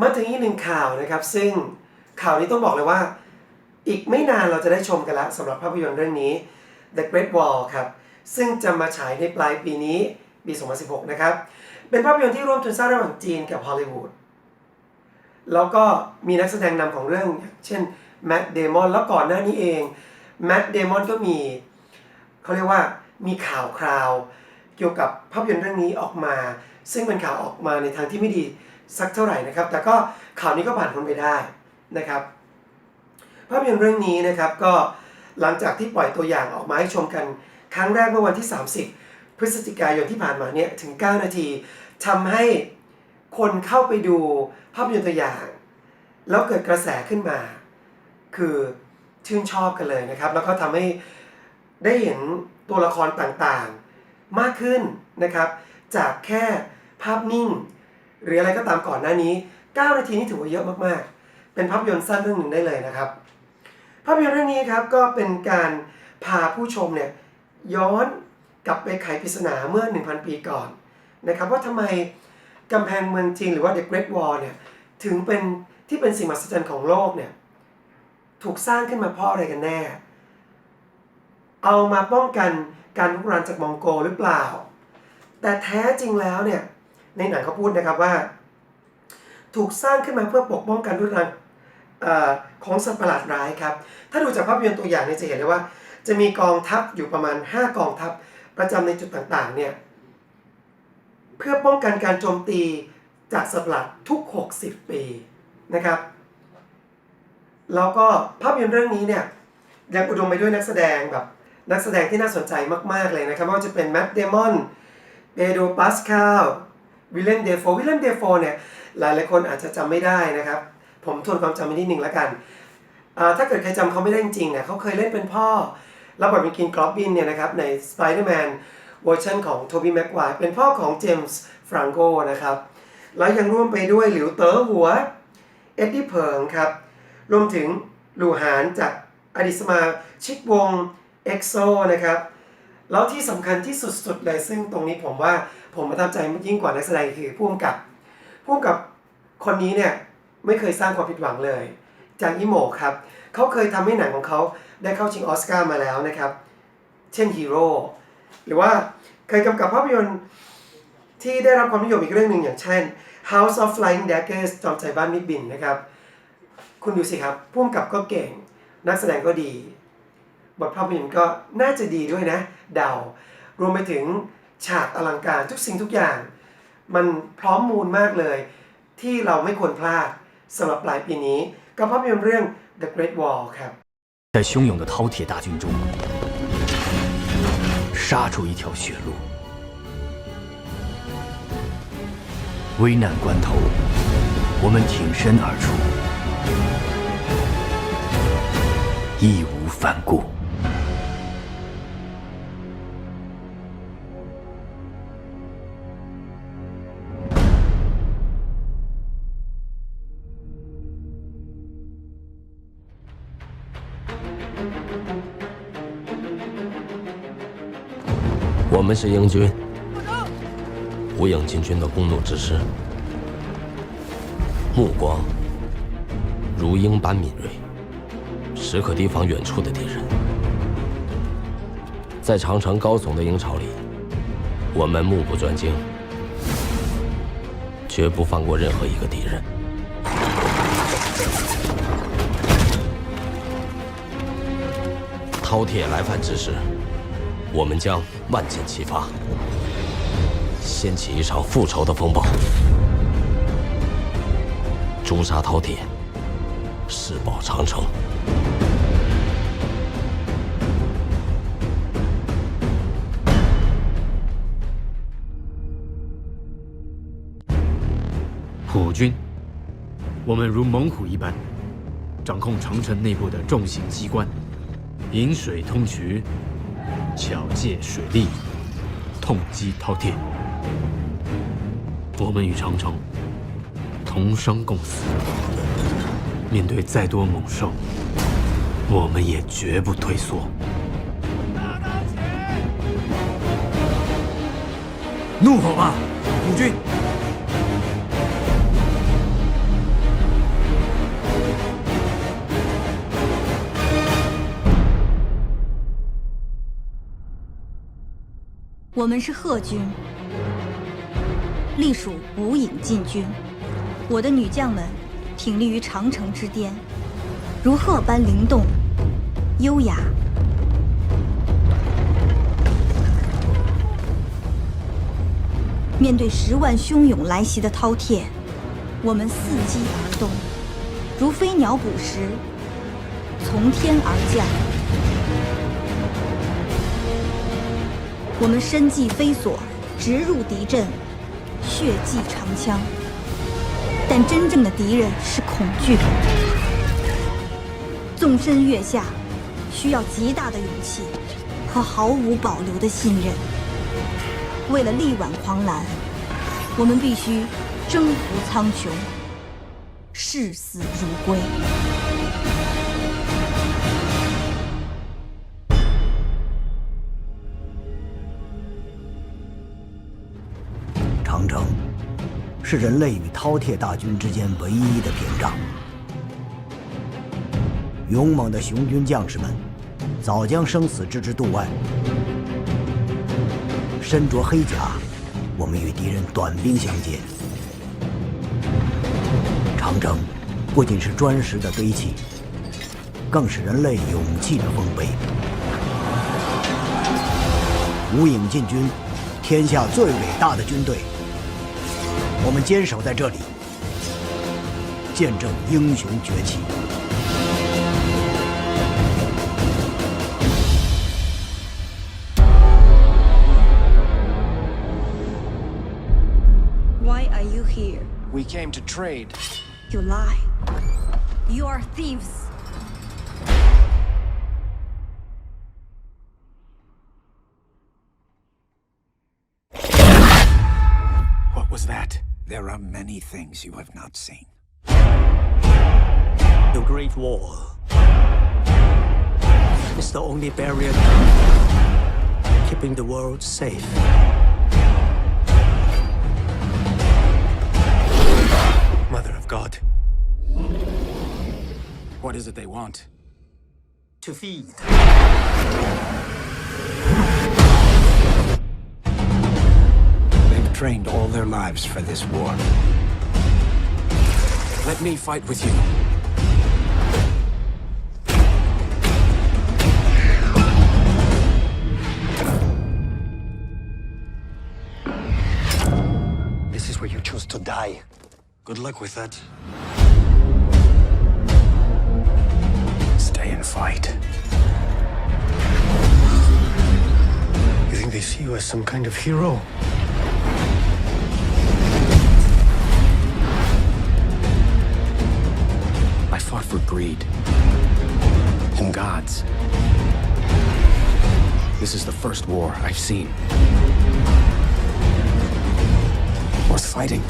มาถึงอีกหนึ่งข่าวนะครับ ซึ่งข่าวนี้ต้องบอกเลยว่า อีกไม่นานเราจะได้ชมกันแล้วสำหรับภาพยนตร์เรื่องนี้ The Great Wall ครับซึ่งจะมาฉายในปลายปีนี้ปี 2016 นะครับ เป็นภาพยนตร์ที่ร่วมทุนสร้างระหว่างจีนกับฮอลลีวูดแล้วก็มีนักแสดงนำของเรื่อง เช่นแม t เดมอนแล้วก่อนหน้านี้เองแม t เดมอนก็มี เขาเรียกว่ามีข่าวคราว เกี่ยวกับภาพยนตร์เรื่องนี้ออกมา ซึ่งเป็นข่าวออกมาในทางที่ไม่ดี สักเท่าไหร่นะครับ แต่ก็ข่าวนี้ก็ผ่านพ้นไปได้นะครับภาพยนตร์เรื่องนี้นะครับก็หลังจากที่ปล่อยตัวอย่างออกมาให้ชมกัน ครั้งแรกเมื่อวันที่ 30 พฤศจิกายนที่ผ่านมาเนี่ยถึง 9 นาทีทำให้คนเข้าไปดูภาพยนตร์ตัวอย่าง แล้วเกิดกระแสขึ้นมา คือชื่นชอบกันเลยนะครับ แล้วก็ทำให้ได้เห็นตัวละครต่างๆ มากขึ้นนะครับ จากแค่ภาพนิ่ง หรืออะไรก็ตามก่อนหน้านี้ 9 นาทีนี่ถือว่าเยอะมากๆ เป็นภาพยนตร์สั้นเรื่องหนึ่งได้เลยนะครับ ภาพยนตร์เรื่องนี้ครับก็เป็นการพาผู้ชมเนี่ยย้อนกลับไปไขปริศนาเมื่อ 1,000 ปีก่อนนะครับว่าทำไมกำแพงเมืองจีนหรือว่า The Great Wall เนี่ยถึงเป็นที่เป็นสิ่งมหัศจรรย์ของโลกเนี่ยถูกสร้างขึ้นมาเพราะอะไรกันแน่ เอามาป้องกันการลุกรานจากมองโกหรือเปล่า แต่แท้จริงแล้วเนี่ย ในหนังเขาพูดนะครับว่า ถูกสร้างขึ้นมาเพื่อปกป้องการรุนเอ่อของสัตว์ประหลาดร้ายครับ ถ้าดูจากภาพยนตร์ตัวอย่างเนี่ยจะเห็นเลยว่า จะมีกองทัพอยู่ประมาณ 5 กองทัพประจำในจุดต่างๆเนี่ยเพื่อป้องกันการโจมตีจากสัตว์ประหลาดทุก 60 ปีนะครับแล้วก็ภาพยนตร์เรื่องนี้เนี่ยยังอุดมไปด้วยนักแสดงแบบนักแสดงที่น่าสนใจมาก ๆ เลยนะครับไม่ว่าจะเป็นแมตต์เดมอนเปโดปาสคาล วิลเลนเดโฟวิลเลนเดโฟเนี่ยหลายๆคนอาจจะจำไม่ได้นะครับ ผมทวนความจำไปนิดนึงแล้วกัน ถ้าเกิดใครจำเขาไม่ได้จริงๆเนี่ยเขาเคยเล่นเป็นพ่อ รับบทเป็นกินกรอบบินเนี่ยนะครับใน Spider-Man เวอร์ชันของโทบี้แม็กไวร์เป็นพ่อของเจมส์ฟรังโกนะครับ แล้วยังร่วมไปด้วยหลิวเต๋อหัว เอ็ดดี้เพิงครับ รวมถึงหลูหานจากอดีตสมาชิกวงเอ็กโซนะครับ แล้วที่สำคัญที่สุดๆเลยซึ่งตรงนี้ผมว่า ผมประทับใจยิ่งกว่านักแสดงคือผู้กำกับผู้กำกับคนนี้เนี่ยไม่เคยสร้างความผิดหวังเลยจางอิโมครับเขาเคยทำให้หนังของเขาได้เข้าชิงออสการ์มาแล้วนะครับ เช่นฮีโร่หรือว่าเคยกำกับภาพยนตร์ที่ได้รับความนิยมอีกเรื่องหนึ่งอย่างเช่น House of Flying Daggers จอมใจบ้านมิดบินนะครับ คุณดูสิครับผู้กำกับก็เก่ง นักแสดงก็ดี บทภาพยนตร์ก็น่าจะดีด้วยนะ เดารวมไปถึง ฉากอลังการทุกสิ่งทุกอย่าง มันพร้อมมูลมากเลย ที่เราไม่ควรพลาดสำหรับปลายปีนี้กับภาพยนตร์เรื่อง The Great Wall ครับ 在汹涌的饕餮大军中，杀出一条血路。危难关头，我们挺身而出，义无反顾。 我们是英军，无影进军的弓弩之师，目光如鹰般敏锐，时刻提防远处的敌人。在长城高耸的鹰巢里，我们目不转睛，绝不放过任何一个敌人。饕餮来犯之时，我们将万箭齐发，掀起一场复仇的风暴，诛杀饕餮，誓保长城。虎军，我们如猛虎一般，掌控长城内部的重型机关，引水通渠，巧借水利，痛击饕餮。我们与长城同生共死，面对再多猛兽，我们也绝不退缩。怒吼吧，虎军！我们是贺军，隶属武影禁军。我的女将们挺立于长城之巅，如鹤般灵动、优雅。面对十万汹涌来袭的饕餮，我们伺机而动，如飞鸟捕食，从天而降。我们身系飞索，直入敌阵，血迹长枪。但真正的敌人是恐惧。纵身跃下，需要极大的勇气和毫无保留的信任。为了力挽狂澜，我们必须征服苍穹，视死如归。是人类与饕餮大军之间唯一的屏障。勇猛的雄军将士们早将生死置之度外。身着黑甲，我们与敌人短兵相接。长城不仅是砖石的堆砌，更是人类勇气的丰碑。无影禁军，天下最伟大的军队。我们坚守在这里，见证英雄崛起。Why are you here? We came to trade. You lie. You are thieves. What was that? There are many things you have not seen. The Great Wall is the only barrier keeping the world safe. Mother of God. What is it they want? To feed. Trained all their lives for this war. Let me fight with you. This is where you chose to die. Good luck with that. Stay and fight. You think they see you as some kind of hero? For greed and gods. This is the first war I've seen. Worth fighting.